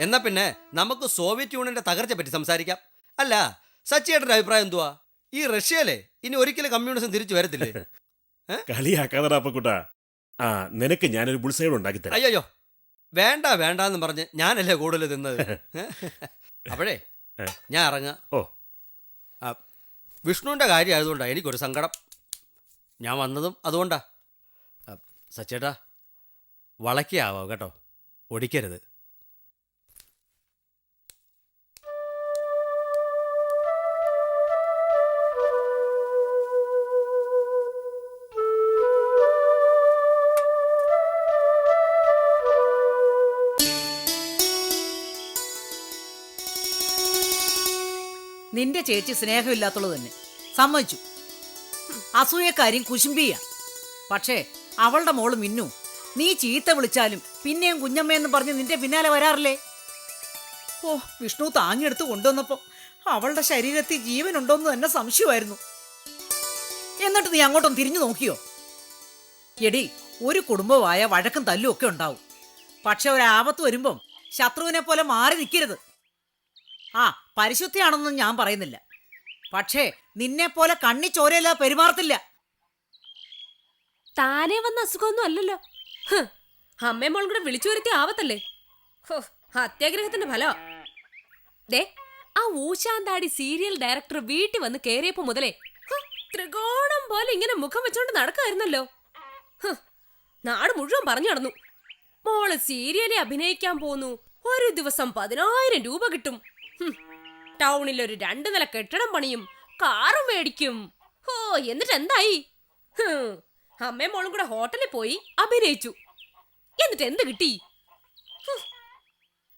എന്നാ പിന്നെ നമുക്ക് സോവിയറ്റ് യൂണിയന്റെ തകർച്ചയെ പറ്റി സംസാരിക്കാം. അല്ല സച്ചിയേട്ടന്റെ അഭിപ്രായം എന്തുവാ? ഈ റഷ്യയിലെ ഇനി ഒരിക്കലും കമ്മ്യൂണിസം തിരിച്ചു വരത്തില്ലേ? അപ്പക്കുട്ടാ. ആ നിനക്ക് ഞാനൊരു ബുൾസൈഡ് ഉണ്ടാക്കി തരാം. അയ്യോ വേണ്ട വേണ്ട എന്ന് പറഞ്ഞ് ഞാനല്ലേ കൂടുതൽ തിന്നത്? അപ്പോഴേ ഞാൻ ഇറങ്ങാം. ഓ. ആ, വിഷ്ണുവിന്റെ കാര്യം ആയതുകൊണ്ടാണ് എനിക്കൊരു സങ്കടം. ഞാൻ വന്നതും അതുകൊണ്ടാ. സച്ചേട്ടാ വളയ്ക്കാവോ കേട്ടോ? ഒടിക്കരുത്. നിന്റെ ചേച്ചി സ്നേഹമില്ലാത്തുള്ളത് തന്നെ. സമ്മതിച്ചു. അസൂയക്കാരും കുശുംബിയ. പക്ഷേ അവളുടെ മോൾ മിന്നു നീ ചീത്ത വിളിച്ചാലും പിന്നെയും കുഞ്ഞമ്മയെന്ന് പറഞ്ഞ് നിന്റെ പിന്നാലെ വരാറില്ലേ? ഓ വിഷ്ണു താങ്ങിയെടുത്ത് കൊണ്ടുവന്നപ്പോ അവളുടെ ശരീരത്തിൽ ജീവനുണ്ടോന്ന് തന്നെ സംശയമായിരുന്നു. എന്നിട്ട് നീ അങ്ങോട്ടും തിരിഞ്ഞു നോക്കിയോ? എടി ഒരു കുടുംബമായ വഴക്കും തല്ലും ഒക്കെ ഉണ്ടാവും. പക്ഷെ ഒരാപത്ത് വരുമ്പം ശത്രുവിനെ പോലെ മാറി നിൽക്കരുത് ആ പരിശുദ്ധിയാണെന്നും ഞാൻ പറയുന്നില്ല. പക്ഷേ നിന്നെ പോലെ കണ്ണി ചോരയില്ല പെരുമാറത്തില്ല. താനേ വന്ന അസുഖമൊന്നും അല്ലല്ലോ. അമ്മേ മോളും കൂടെ വിളിച്ചു വരുത്തി ആവത്തല്ലേ അത്യാഗ്രഹത്തിന്റെ ഫലോ ദേ ആ ഊശാന്താടി സീരിയൽ ഡയറക്ടർ വീട്ടിൽ വന്ന് കേറിയപ്പോ മുതലേ ത്രികോണം പോലെ ഇങ്ങനെ മുഖം വെച്ചോണ്ട് നടക്കായിരുന്നല്ലോ. നാട് മുഴുവൻ പറഞ്ഞു നടന്നു. മോൾ സീരിയലിൽ അഭിനയിക്കാൻ പോന്നു. ഒരു ദിവസം പതിനായിരം രൂപ കിട്ടും. ടൗണിൽ ഒരു രണ്ടു നില കെട്ടിടം പണിയും കാറും മേടിക്കും. ഹോ എന്നിട്ട് എന്തായി? അമ്മയും മോളും കൂടെ ഹോട്ടലിൽ പോയി അഭിനയിച്ചു. എന്നിട്ട് എന്ത് കിട്ടി?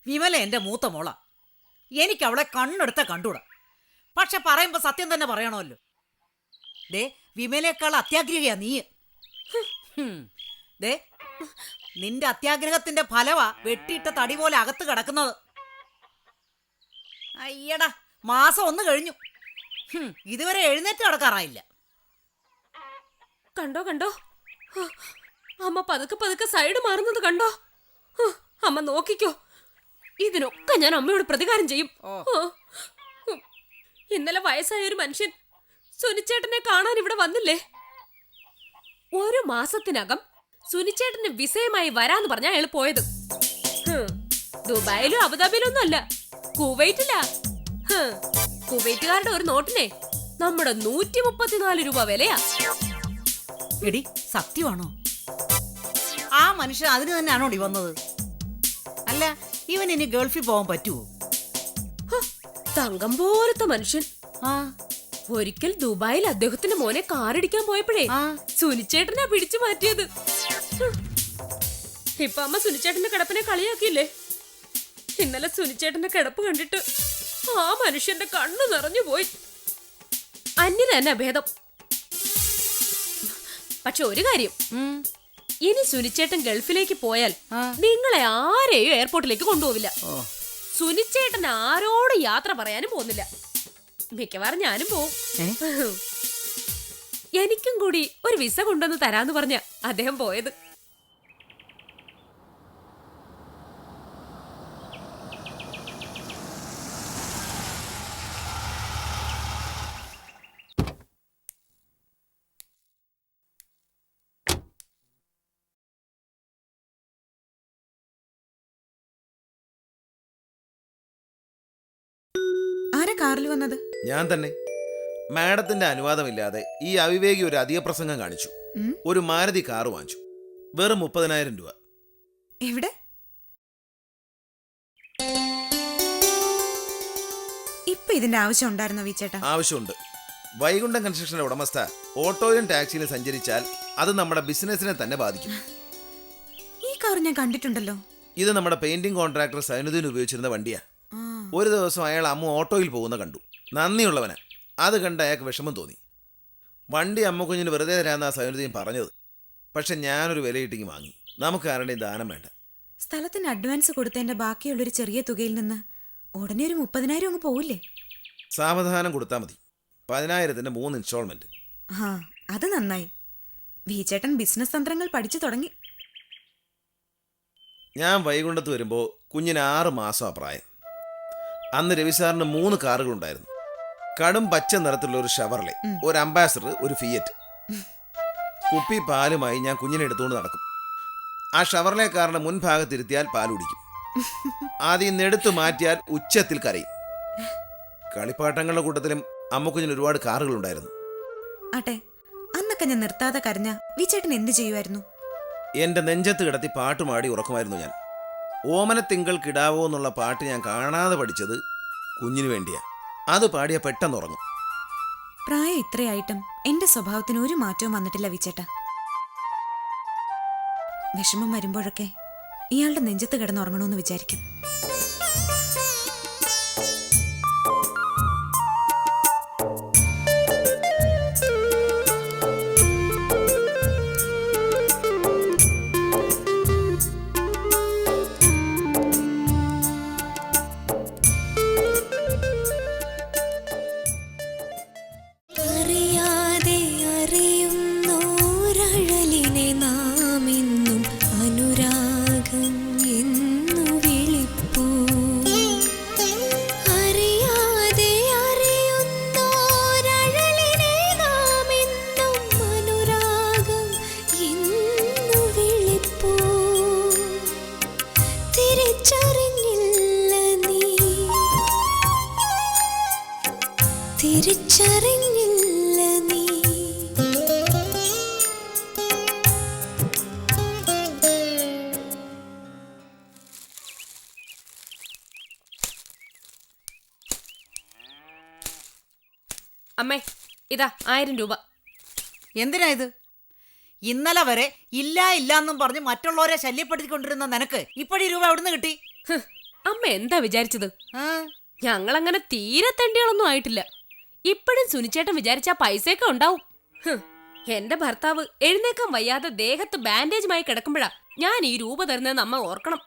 വിമല എന്റെ മൂത്ത മോള. എനിക്ക് അവളെ കണ്ണെടുത്ത കണ്ടൂടാ. പക്ഷെ പറയുമ്പോ സത്യം തന്നെ പറയണമല്ലോ. ദേ വിമലേക്കാൾ അത്യാഗ്രഹിയാ നീ. ദേ നിന്റെ അത്യാഗ്രഹത്തിന്റെ ഫലവാ വെട്ടിയിട്ട തടി പോലെ അകത്ത് കിടക്കുന്നത്. അയ്യടാ മാസം ഒന്ന് കഴിഞ്ഞു. ഇതുവരെ എഴുന്നേറ്റ് നടക്കാറായില്ല. കണ്ടോ കണ്ടോ? അമ്മ പതുക്കെ പതുക്കെ സൈഡ് മാറുന്നത് കണ്ടോ? അമ്മ നോക്കിക്കോ. ഇതിനൊക്കെ ഞാൻ അമ്മയോട് പ്രതികാരം ചെയ്യും. ഇന്നലെ വയസ്സായ ഒരു മനുഷ്യൻ സുനിച്ചേട്ടനെ കാണാൻ ഇവിടെ വന്നില്ലേ? ഒരു മാസത്തിനകം സുനിച്ചേട്ടന് വിസയമായി വരാന്ന് പറഞ്ഞാ അയാൾ പോയത്. ദുബായിലും അബുദാബിയിലും ഒന്നും അല്ല കുവൈറ്റിലാ? ഹ്, കുവൈറ്റുകാരുടെ ഒരു നോട്ടിനെ നമ്മുടെ നൂറ്റി മുപ്പത്തിനാല് രൂപ വിലയാ. എടി സത്യമാണോ? ആ മനുഷ്യൻ അതിന് തന്നെയാണോ ഇടി വന്നത്? അല്ല ഇവൻ ഇനി ഗൾഫിൽ പോകാൻ പറ്റുമോ ഹ, തങ്കം പോലത്തെ മനുഷ്യൻ. ആ. ഒരിക്കൽ ദുബായിൽ അദ്ദേഹത്തിന്റെ മോനെ കാറിടിക്കാൻ പോയപ്പോഴേ ആ. സുനിച്ചേട്ടനാ പിടിച്ചു മാറ്റിയത്. ഇപ്പൊ അമ്മ സുനിച്ചേട്ടന്റെ കിടപ്പിനെ കളിയാക്കിയില്ലേ? ഇന്നലെ സുനിച്ചേട്ടന്റെ കിടപ്പ് കണ്ടിട്ട് ആ മനുഷ്യന്റെ കണ്ണു നിറഞ്ഞു പോയി. അന്യന് തന്നെ ഭേദം പക്ഷെ ഒരു കാര്യം ഇനി സുനിച്ചേട്ടൻ ഗൾഫിലേക്ക് പോയാൽ നിങ്ങളെ ആരെയും എയർപോർട്ടിലേക്ക് കൊണ്ടുപോവില്ല. സുനിച്ചേട്ടൻ ആരോടും യാത്ര പറയാനും പോകുന്നില്ല. മിക്കവാറും ഞാനും പോവും. എനിക്കും കൂടി ഒരു വിസ കൊണ്ടുവന്ന് തരാന്ന് പറഞ്ഞ അദ്ദേഹം പോയത് ആരാ കാറിൽ വന്നത്? ഞാൻ തന്നെ. മാഡത്തിന്റെ അനുവാദമില്ലാതെ ഈ അവിവേകി ഒരു അധിക പ്രസംഗം കാണിച്ചു. ഉം. ഒരു മാരുതി കാർ വാങ്ങിച്ചു. വെറും മുപ്പതിനായിരം രൂപ. എവിടെ? ഇപ്പൊ ഇതിന്റെ ആവശ്യം ഉണ്ടായിരുന്നോ വീച്ചേട്ടാ? ആവശ്യമുണ്ട്. വൈകുണ്ഠം കൺസ്ട്രക്ഷന്റെ ഉടമസ്ഥ ഓട്ടോയിലും ടാക്സിയിലും സഞ്ചരിച്ചാൽ അത് നമ്മുടെ ബിസിനസിനെ തന്നെ ബാധിക്കും. ഈ കാർ ഞാൻ കണ്ടിട്ടുണ്ടല്ലോ. ഇത് നമ്മുടെ പെയിന്റിംഗ് കോൺട്രാക്ടർ സൈനുദ്ദീൻ ഉപയോഗിച്ചിരുന്ന വണ്ടിയാ. ആ, ഒരു ദിവസം അയാൾ അമ്മ ഓട്ടോയിൽ പോകുന്ന കണ്ടു. നന്ദിയുള്ളവനെ. അത് കണ്ട് അയാൾക്ക് വിഷമം തോന്നി. വണ്ടി അമ്മ കുഞ്ഞിന് വെറുതെ തരാമെന്നാണ് സൈനുദ്ദീൻ പറഞ്ഞത്. പക്ഷെ ഞാനൊരു വിലയിട്ടിങ്ങി വാങ്ങി. നമുക്ക് ആരുടെയും ദാനം വേണ്ട. സ്ഥലത്തിന് അഡ്വാൻസ് കൊടുത്തതിന്റെ ബാക്കിയുള്ളൊരു ചെറിയ തുകയിൽ നിന്ന് ഉടനെ ഒരു മുപ്പതിനായിരം അങ്ങ് പോവില്ലേ? സാവധാനം കൊടുത്താൽ മതി. പതിനായിരത്തിന്റെ മൂന്ന് ഇൻസ്റ്റാൾമെന്റ് ആ അത് നന്നായി. വിചേട്ടൻ ബിസിനസ് തന്ത്രങ്ങൾ പഠിച്ചു തുടങ്ങി. ഞാൻ വൈകുണ്ടത്ത് വരുമ്പോൾ കുഞ്ഞിന് ആറ് മാസം പ്രായം. അന്ന് രവി സാറിന് മൂന്ന് കാറുകളുണ്ടായിരുന്നു. കടും പച്ച നിറത്തിലുള്ള ഒരു ഷവർലെ ഒരു അംബാസഡർ ഒരു ഫിയറ്റ്. കുപ്പി പാലുമായി ഞാൻ കുഞ്ഞിനെ എടുത്തുകൊണ്ട് നടക്കും. ആ ഷവർലെ കാറിന്റെ മുൻഭാഗത്തിരുത്തിയാൽ പാൽ കുടിക്കും. ആദ്യം എടുത്തു മാറ്റിയാൽ ഉച്ചത്തിൽ കരയും. കളിപ്പാട്ടങ്ങളുടെ കൂട്ടത്തിലും അമ്മക്കുഞ്ഞിന് ഒരുപാട് കാറുകളുണ്ടായിരുന്നു. ആട്ടെ അന്നൊക്കെ ഞാൻ നിർത്താതെ കരഞ്ഞ വിചേട്ടൻ എന്ത് ചെയ്യുമായിരുന്നു എന്റെ നെഞ്ചത്ത് കിടത്തി പാട്ടുമാടി ഉറക്കുമായിരുന്നു ഞാൻ. ഓമനത്തിങ്കൾ കിടാവോ എന്നുള്ള പാട്ട് ഞാൻ കാണാതെ പഠിച്ചത് കുഞ്ഞിനു വേണ്ടിയാ. അത് പാടിയ പെട്ടെന്ന് ഉറങ്ങും. പ്രായം ഇത്രയായിട്ടും എന്റെ സ്വഭാവത്തിന് ഒരു മാറ്റവും വന്നിട്ടില്ല വിച്ചേട്ട. വിഷമം വരുമ്പോഴൊക്കെ ഇയാളുടെ നെഞ്ചത്ത് കിടന്നുറങ്ങണമെന്ന് വിചാരിക്കും. ഇതാ ആയിരം രൂപ. എന്തിനാ ഇത്? ഇന്നലെ വരെ ഇല്ല ഇല്ല എന്നും പറഞ്ഞ് മറ്റുള്ളവരെ ശല്യപ്പെടുത്തിക്കൊണ്ടിരുന്ന നിനക്ക് ഇപ്പഴീ രൂപ എവിടുന്ന് കിട്ടി? ഹ്, അമ്മ എന്താ വിചാരിച്ചത്? ആ, ഞങ്ങളങ്ങനെ തീരെ തെണ്ടികളൊന്നും ആയിട്ടില്ല. ഇപ്പോഴും സുനിച്ചേട്ടൻ വിചാരിച്ച പൈസയൊക്കെ ഉണ്ടാവും. ഹ്, എന്റെ ഭർത്താവ് എഴുന്നേക്കാൻ വയ്യാതെ ദേഹത്ത് ബാൻഡേജുമായി കിടക്കുമ്പോഴാ ഞാൻ ഈ രൂപ തരുന്നതെന്ന് അമ്മ ഓർക്കണം.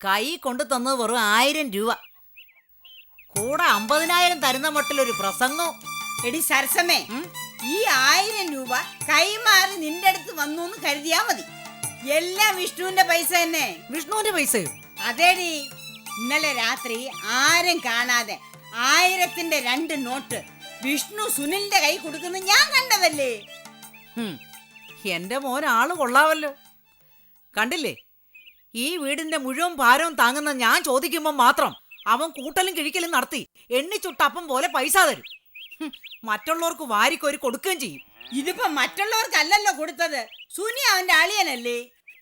കൈ കൊണ്ടു തന്നത് വെറും ആയിരം രൂപ. കൂടെ അമ്പതിനായിരം തരുന്ന മട്ടിലൊരു പ്രസംഗവും എടി സരസമേ ഈ ആയിരം രൂപ കൈമാറി നിന്റെ അടുത്ത് വന്നു എന്ന് കരുതിയാ മതി. എല്ലാം വിഷ്ണുവിന്റെ പൈസ തന്നെ. വിഷ്ണുവിന്റെ പൈസയോ? അതേടി ഇന്നലെ രാത്രി ആരും കാണാതെ ആയിരത്തിന്റെ രണ്ട് നോട്ട് വിഷ്ണു സുനിലിന്റെ കൈ കൊടുക്കുന്നു ഞാൻ കണ്ടതല്ലേ? എന്റെ മോൻ ആൾ കൊള്ളാവല്ലോ. കണ്ടില്ലേ ഈ വീടിന്റെ മുഴുവൻ ഭാരവും താങ്ങുന്ന ഞാൻ ചോദിക്കുമ്പോൾ മാത്രം അവൻ കൂട്ടലും കിഴിക്കലും നടത്തി എണ്ണിച്ചുട്ടപ്പം പോലെ പൈസ തരും. മറ്റുള്ളവർക്ക് വാരിക്കോരി കൊടുക്കുകയും ചെയ്യും. ഇതിപ്പോ മറ്റുള്ളവർക്കല്ലല്ലോ കൊടുത്തത്. സുനി അവന്റെ അളിയനല്ലേ?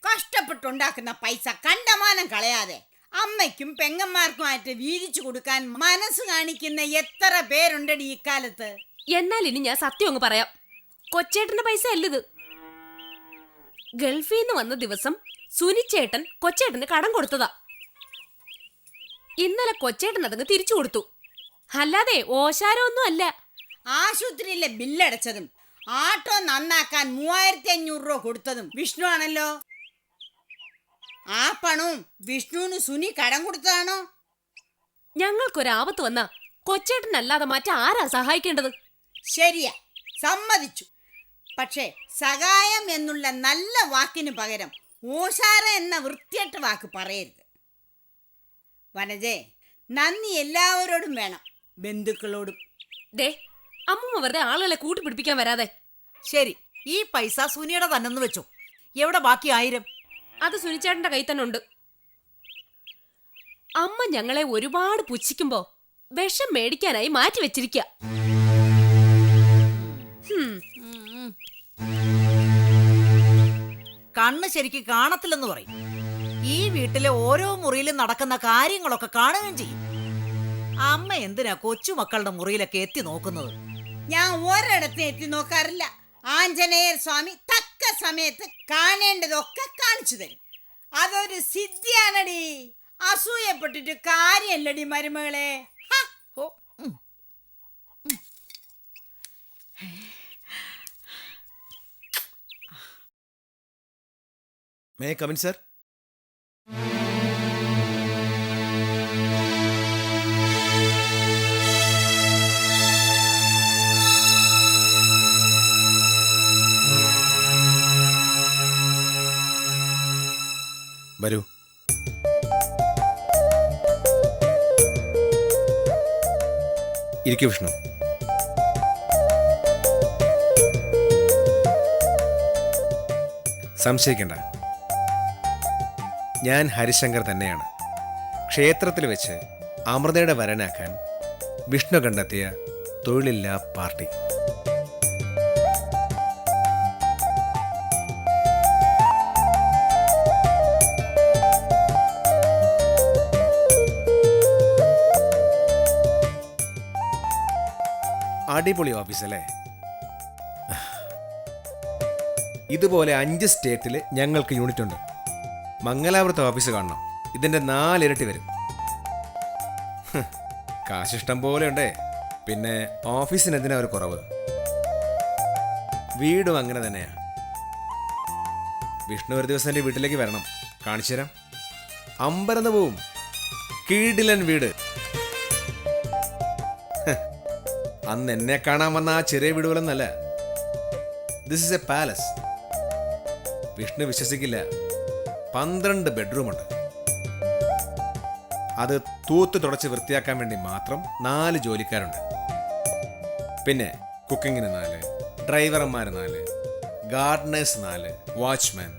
കഷ്ടപ്പെട്ടുണ്ടാക്കുന്ന പൈസ കണ്ടമാനം കളയാതെ അമ്മയ്ക്കും പെങ്ങന്മാർക്കുമായിട്ട് വീതിച്ചു കൊടുക്കാൻ മനസ്സ് കാണിക്കുന്ന എത്ര പേരുണ്ടടി ഇക്കാലത്ത്? എന്നാൽ ഇനി ഞാൻ സത്യം അങ്ങ് പറയാം. കൊച്ചേട്ടന്റെ പൈസ അല്ലിത് ഗൾഫിൽ നിന്ന് വന്ന ദിവസം സുനിച്ചേട്ടൻ കൊച്ചേട്ടന് കടം കൊടുത്തതാ. ഇന്നലെ കൊച്ചേട്ടൻ അതങ്ങ് തിരിച്ചു കൊടുത്തു. അല്ലാതെ ഓശാരമൊന്നും അല്ല ആശുപത്രിയിലെ ബില്ലടച്ചതും ആട്ടോ നന്നാക്കാൻ മൂവായിരത്തി അഞ്ഞൂറ് രൂപ കൊടുത്തതും വിഷ്ണു ആണല്ലോ. ആ പണവും വിഷ്ണുവിന് സുനി കടം കൊടുത്തതാണോ? ഞങ്ങൾക്കൊരാപത്ത് വന്ന കൊച്ചേട്ടനല്ലാതെ മറ്റാരാ സഹായിക്കേണ്ടത്? ശരിയാ സമ്മതിച്ചു. പക്ഷേ സഹായം എന്നുള്ള നല്ല വാക്കിന് പകരം ഓശാര എന്ന വൃത്തിയട്ട വാക്ക് പറയരുത്. വനജേ നന്ദി എല്ലാവരോടും വേണം ബന്ധുക്കളോടും. ദേ അമ്മൂമ്മ വെറുതെ ആളുകളെ കൂട്ടിപ്പിടിപ്പിക്കാൻ വരാതെ. ശരി ഈ പൈസ സുനിയുടെ തന്നെന്ന് വെച്ചു. എവിടെ ബാക്കി ആയിരം? അത് സുനിച്ചേട്ടന്റെ കൈ തന്നെ ഉണ്ട്. അമ്മ ഞങ്ങളെ ഒരുപാട് പുച്ഛിക്കുമ്പോ വിഷം മേടിക്കാനായി മാറ്റി വെച്ചിരിക്ക. കണ്ണ് ശരിക്ക് കാണത്തില്ലെന്ന് പറയും. ഈ വീട്ടിലെ ഓരോ മുറിയിലും നടക്കുന്ന കാര്യങ്ങളൊക്കെ കാണുകയും ചെയ്യും. അമ്മ എന്തിനാ കൊച്ചുമക്കളുടെ മുറിയിലൊക്കെ എത്തി നോക്കുന്നത്? ഞാൻ ഒരിടത്തും എത്തി നോക്കാറില്ല. ആഞ്ജനേയർ സ്വാമി തക്ക സമയത്ത് കാണേണ്ടതൊക്കെ കാണിച്ചു തരും. അതൊരു സിദ്ധിയാണടി. അസൂയപ്പെട്ടിട്ട് കാര്യമല്ലടി മരുമകളെ. മേ കമിൻ സർ വരൂ. ഇരിക്കൂ വിഷ്ണു. സംശയിക്കണ്ട. ഞാൻ ഹരിശങ്കർ തന്നെയാണ്. ക്ഷേത്രത്തിൽ വെച്ച് അമൃതയുടെ വരനാക്കാൻ വിഷ്ണു കണ്ടെത്തിയ തൊഴിലില്ലാ പാർട്ടി. അടിപൊളി ഓഫീസ് അല്ലേ ഇതുപോലെ അഞ്ച് സ്റ്റേറ്റിൽ ഞങ്ങൾക്ക് യൂണിറ്റ് ഉണ്ട് മംഗലാപുരത്തെ ഓഫീസ് കാണണം. ഇതിന്റെ നാലിരട്ടി വരും. കാശിഷ്ടം പോലെ ഉണ്ടേ പിന്നെ ഓഫീസിന് എന്തിനാ ഒരു കുറവ്? വീടും അങ്ങനെ തന്നെയാണ് വിഷ്ണു ഒരു ദിവസം എന്റെ വീട്ടിലേക്ക് വരണം. കാണിച്ചു തരാം. അമ്പരന്ന് പോവും. കീടിലൻ വീട്. അന്ന് എന്നെ കാണാൻ വന്ന ആ ചെറിയ വീടുകളെന്നല്ല. This is a palace Vishnu വിശ്വസിക്കില്ല. പന്ത്രണ്ട് ബെഡ്റൂമുണ്ട്. അത് തൂത്ത് തുടച്ച് വൃത്തിയാക്കാൻ വേണ്ടി മാത്രം നാല് ജോലിക്കാരുണ്ട്. പിന്നെ കുക്കിങ്ങിന് നാല് ഡ്രൈവർമാർ നാല് ഗാർഡനേഴ്സ് നാല് വാച്ച്മാൻ.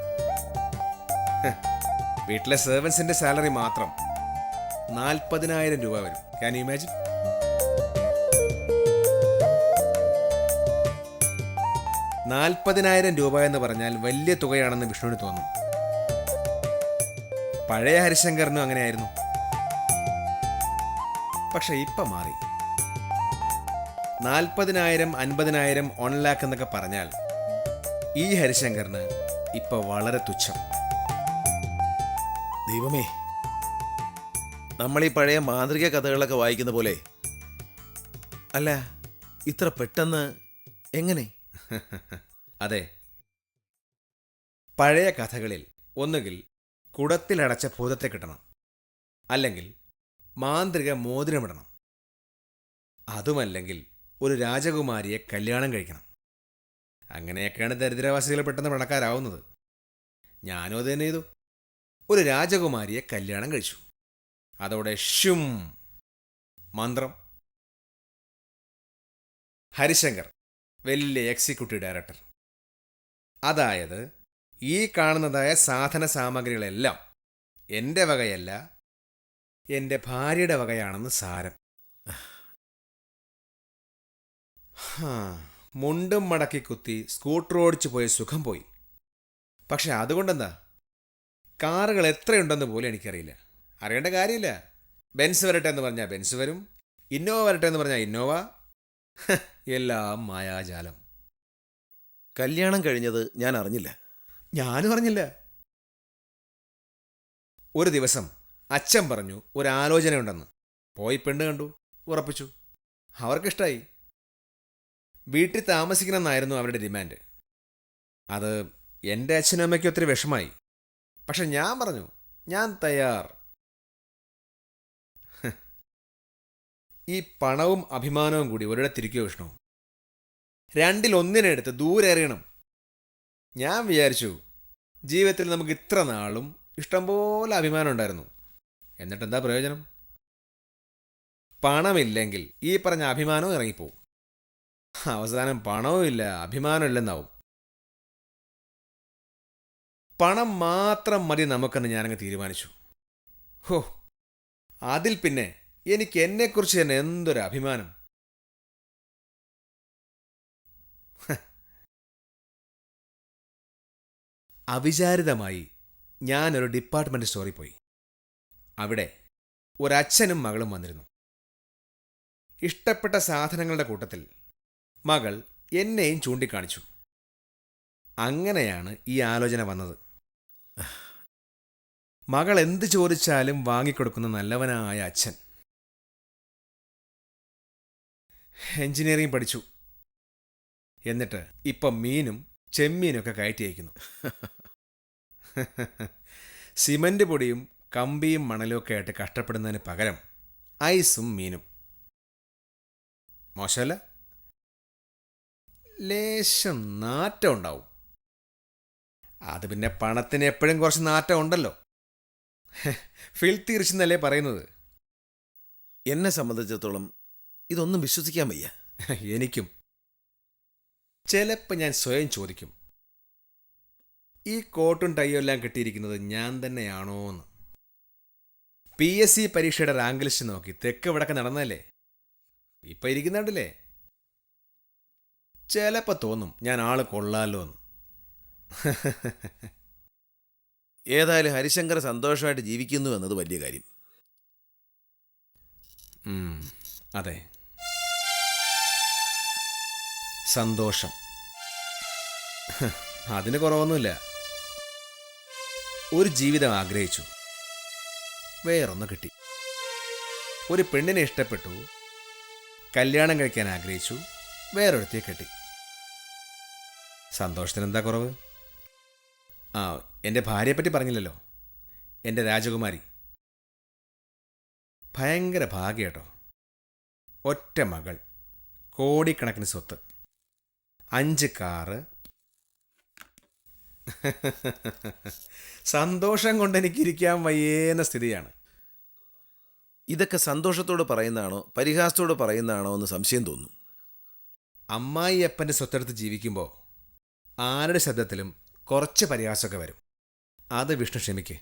വീട്ടിലെ സെർവൻസിന്റെ സാലറി മാത്രം നാൽപ്പതിനായിരം രൂപ വരും. ക്യാൻ യു ഇമാജിൻ നാൽപ്പതിനായിരം രൂപ എന്ന് പറഞ്ഞാൽ വലിയ തുകയാണെന്ന് വിഷ്ണുവിന് തോന്നും. പഴയ ഹരിശങ്കറിനും അങ്ങനെയായിരുന്നു. പക്ഷെ ഇപ്പം മാറി. നാൽപ്പതിനായിരം അൻപതിനായിരം വൺ ലാക്ക് എന്നൊക്കെ പറഞ്ഞാൽ ഈ ഹരിശങ്കറിന് ഇപ്പൊ വളരെ തുച്ഛം. ദൈവമേ നമ്മൾ ഈ പഴയ മാന്ത്രിക കഥകളൊക്കെ വായിക്കുന്ന പോലെ അല്ല ഇത്ര പെട്ടെന്ന് എങ്ങനെ അതെ. പഴയ കഥകളിൽ ഒന്നുകിൽ കുടത്തിലടച്ച ഭൂതത്തെ കിട്ടണം. അല്ലെങ്കിൽ മാന്ത്രിക മോതിരമിടണം അതുമല്ലെങ്കിൽ ഒരു രാജകുമാരിയെ കല്യാണം കഴിക്കണം. അങ്ങനെയൊക്കെയാണ് ദരിദ്രവാസികൾ പെട്ടെന്ന് പണക്കാരാവുന്നത്. ഞാനും അത് തന്നെ ചെയ്തു. ഒരു രാജകുമാരിയെ കല്യാണം കഴിച്ചു. അതോടെ ഷും മന്ത്രം. ഹരിശങ്കർ. വലിയ എക്സിക്യൂട്ടീവ് ഡയറക്ടർ അതായത് ഈ കാണുന്നതായ സാധന സാമഗ്രികളെല്ലാം എന്റെ വകയല്ല എന്റെ ഭാര്യയുടെ വകയാണെന്ന് സാരം. മുണ്ടും മടക്കി കുത്തി സ്കൂട്ടർ ഓടിച്ചു പോയ സുഖം പോയി. പക്ഷെ അതുകൊണ്ടെന്താ? കാറുകൾ എത്രയുണ്ടെന്ന് പോലും എനിക്കറിയില്ല. അറിയേണ്ട കാര്യമില്ല. ബെൻസ് വരട്ടെ എന്ന് പറഞ്ഞാൽ ബെൻസ് വരും. ഇന്നോവ വരട്ടെ എന്ന് പറഞ്ഞാൽ ഇന്നോവ. എല്ലാം മായാജാലം. കല്യാണം കഴിഞ്ഞത് ഞാൻ അറിഞ്ഞില്ല. ഞാനും അറിഞ്ഞില്ല. ഒരു ദിവസം അച്ഛൻ പറഞ്ഞു ഒരു ആലോചനയുണ്ടെന്ന് പോയി പെണ്ണ് കണ്ടു ഉറപ്പിച്ചു. അവർക്കിഷ്ടായി. വീട്ടിൽ താമസിക്കണമെന്നായിരുന്നു അവരുടെ ഡിമാൻഡ്. അത് എന്റെ അച്ഛനും അമ്മയ്ക്കും ഒത്തിരി വിഷമായി. പക്ഷെ ഞാൻ പറഞ്ഞു ഞാൻ തയ്യാർ ഹ്. ഈ പണവും അഭിമാനവും കൂടി ഒരിടത്തിരിക്കുമോ വിഷ്ണു രണ്ടിലൊന്നിനെടുത്ത് ദൂരെ എറിയണം ഞാൻ വിചാരിച്ചു ജീവിതത്തിൽ നമുക്ക് ഇത്ര നാളും ഇഷ്ടംപോലെ അഭിമാനം ഉണ്ടായിരുന്നു. എന്നിട്ട് എന്താ പ്രയോജനം? പണമില്ലെങ്കിൽ ഈ പറഞ്ഞ അഭിമാനവും ഇറങ്ങിപ്പോവും. അവസാനം പണവും ഇല്ല അഭിമാനം ഇല്ലെന്നാവും പണം മാത്രം മതി നമുക്കെന്ന് ഞാനങ്ങ് തീരുമാനിച്ചു. ഹോ അതിൽ പിന്നെ എനിക്ക് എന്നെക്കുറിച്ച് തന്നെ എന്തൊരു അഭിമാനം. അവിചാരിതമായി ഞാനൊരു ഡിപ്പാർട്ട്മെന്റ് സ്റ്റോറിൽ പോയി. അവിടെ ഒരച്ഛനും മകളും വന്നിരുന്നു. ഇഷ്ടപ്പെട്ട സാധനങ്ങളുടെ കൂട്ടത്തിൽ മകൾ എന്നെയും ചൂണ്ടിക്കാണിച്ചു. അങ്ങനെയാണ് ഈ ആലോചന വന്നത്. മകൾ എന്ത് ചോദിച്ചാലും വാങ്ങിക്കൊടുക്കുന്ന നല്ലവനായ അച്ഛൻ. എഞ്ചിനീയറിംഗ് പഠിച്ചു. എന്നിട്ട് ഇപ്പം മീനും ചെമ്മീനൊക്കെ കയറ്റി അയക്കുന്നു സിമന്റ് പൊടിയും കമ്പിയും മണലും ഒക്കെ ആയിട്ട് കഷ്ടപ്പെടുന്നതിന് പകരം ഐസും മീനും. മോശമല്ല? ലേശം നാറ്റം ഉണ്ടാവും. അത് പിന്നെ പണത്തിന് എപ്പോഴും കുറച്ച് നാറ്റം ഉണ്ടല്ലോ. ഫിൽ തീർച്ചെന്നല്ലേ പറയുന്നത്? എന്നെ സംബന്ധിച്ചിടത്തോളം ഇതൊന്നും വിശ്വസിക്കാൻ വയ്യ. എനിക്കും. ചിലപ്പോൾ ഞാൻ സ്വയം ചോദിക്കും. ഈ കോട്ടും ടൈയും എല്ലാം കിട്ടിയിരിക്കുന്നത് ഞാൻ തന്നെയാണോ എന്ന് പി എസ് സി പരീക്ഷയുടെ റാങ്ക് ലിസ്റ്റ് നോക്കി തെക്ക് വടക്ക് നടന്നല്ലേ ഇപ്പം ഇരിക്കുന്നുണ്ടല്ലേ? ചിലപ്പോൾ തോന്നും ഞാൻ ആൾ കൊള്ളാലോ എന്ന് ഏതായാലും ഹരിശങ്കർ സന്തോഷമായിട്ട് ജീവിക്കുന്നു എന്നത് വലിയ കാര്യം. അതെ. സന്തോഷം. അതിന് കുറവൊന്നുമില്ല. ഒരു ജീവിതം ആഗ്രഹിച്ചു. വേറൊന്ന് കിട്ടി. ഒരു പെണ്ണിനെ ഇഷ്ടപ്പെട്ടു. കല്യാണം കഴിക്കാൻ ആഗ്രഹിച്ചു. വേറൊരുത്തിയെ കിട്ടി. സന്തോഷത്തിന് എന്താ കുറവ്? ആ എന്റെ ഭാര്യയെപ്പറ്റി പറഞ്ഞില്ലല്ലോ. എന്റെ രാജകുമാരി. ഭയങ്കര ഭാഗ്യട്ടോ. ഒറ്റ മകൾ. കോടിക്കണക്കിന് സ്വത്ത്. അഞ്ച് കാറ്. സന്തോഷം കൊണ്ട് എനിക്ക് ഇരിക്കാൻ വയ്യേന്ന സ്ഥിതിയാണ്. ഇതൊക്കെ സന്തോഷത്തോട് പറയുന്നതാണോ പരിഹാസത്തോട് പറയുന്നതാണോ എന്ന് സംശയം തോന്നുന്നു അമ്മായി അപ്പന്റെ സ്വത്തെടുത്ത് ജീവിക്കുമ്പോൾ ആരുടെ ശബ്ദത്തിലും കുറച്ച് പരിഹാസമൊക്കെ വരും. അത് വിഷ്ണു ക്ഷമിക്കേ.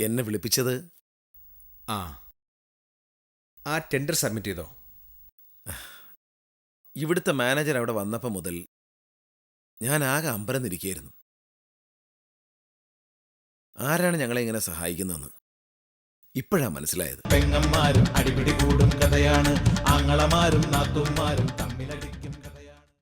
എന്നെ വിളിപ്പിച്ചത്? ആ. ആ ടെൻഡർ സബ്മിറ്റ് ചെയ്തോ? ഇവിടുത്തെ മാനേജർ അവിടെ വന്നപ്പോൾ മുതൽ ഞാൻ ആകെ അമ്പരന്നിരിക്കുകയായിരുന്നു. ആരാണ് ഞങ്ങളെ ഇങ്ങനെ സഹായിക്കുന്നതെന്ന് ഇപ്പോഴാ മനസ്സിലായത്. പെങ്ങന്മാരും അടിപിടി കൂടും കഥയാണ് ആങ്ങളമാരും നാത്തുമാരും തമ്മിലടി